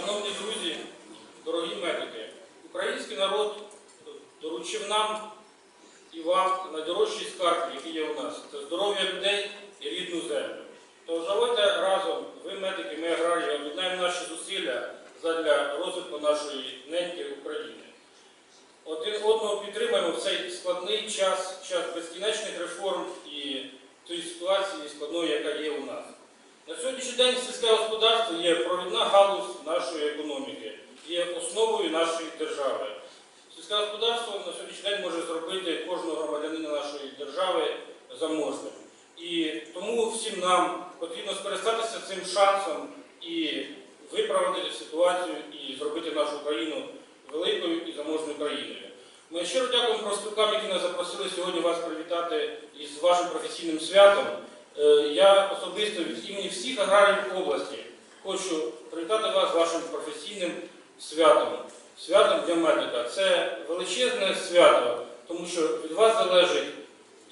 Шановні друзі, дорогі медики, український народ доручив нам і вам найдорожчий скарб, який є у нас, це здоров'я людей і рідну землю. Тож давайте разом, ви медики, ми аграрії, об'єднаємо наші зусилля задля розвитку нашої неньки України. Один одного підтримаємо в цей складний час, час безкінечних реформ і тої ситуації складної, яка є у нас. На сьогоднішній день сільське господарство є провідна галузь нашої економіки, є основою нашої держави. Сільське господарство на сьогоднішній день може зробити кожного громадянина нашої держави заможним. І тому всім нам потрібно скористатися цим шансом і виправити ситуацію і зробити нашу країну великою і заможною країною. Ми щиро дякуємо профспілкам, які нас запросили сьогодні вас привітати із вашим професійним святом. Е, Я особисто від імені всіх аграріїв області хочу привітати вас вашим професійним святом, святом для медика. Це величезне свято, тому що від вас залежить,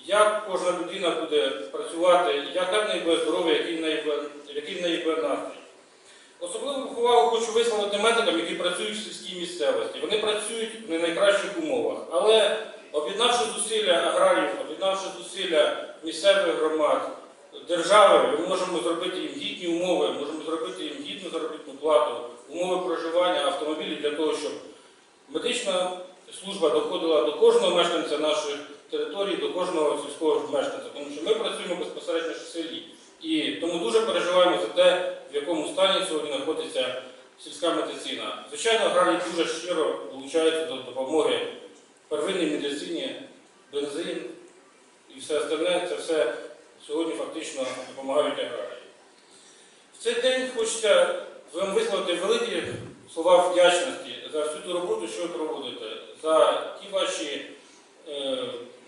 як кожна людина буде працювати, яке в неї буде здоров'я, який в неї буде, настрій. Особливу увагу хочу висловити медикам, які працюють в сільській місцевості. Вони працюють в не найкращих умовах, але об'єднавши зусилля аграріїв, об'єднавши зусилля місцевих громад, держави, ми можемо зробити їм гідні умови, можемо зробити їм гідну заробітну плату, умови проживання, автомобілі для того, щоб медична служба доходила до кожного мешканця наших територій, до кожного сільського мешканця, тому що ми працюємо безпосередньо в селі. І тому дуже переживаємо за те, в якому стані сьогодні знаходиться сільська медицина. Звичайно, аграрії дуже щиро долучаються до допомоги первинній медицині, бензин і все остальне, це все сьогодні фактично допомагають аграрії. В цей день хочеться вам висловити великі слова вдячності за всю ту роботу, що ви проводите, за ті ваші е,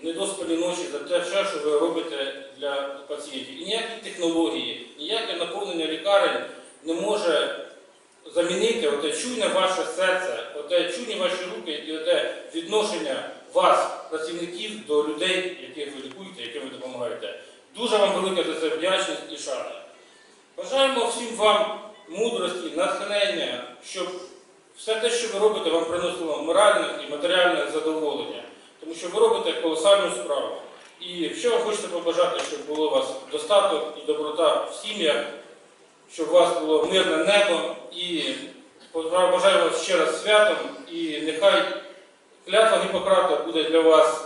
недоспані ночі, за те, що ви робите для пацієнтів. І ніякі технології, ніяке наповнення лікарень не може замінити оте чуйне ваше серце, оте чуйні ваші руки і оте відношення вас, працівників, до людей, яких ви лікуєте, яким ви допомагаєте. Дуже вам велика за це вдячність і шана. Бажаємо всім вам мудрості, натхнення, щоб все те, що ви робите, вам приносило моральне і матеріальне задоволення, тому що ви робите колосальну справу. І що вам хочете побажати, щоб було у вас достаток і доброта в сім'ях, щоб у вас було мирне небо і бажаю вас ще раз святом, і нехай клятва Гіппократа буде для вас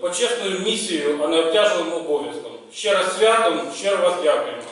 почесною місією, а не обтяжливим обов'язком. Ще раз святом, щиро вас дякуємо.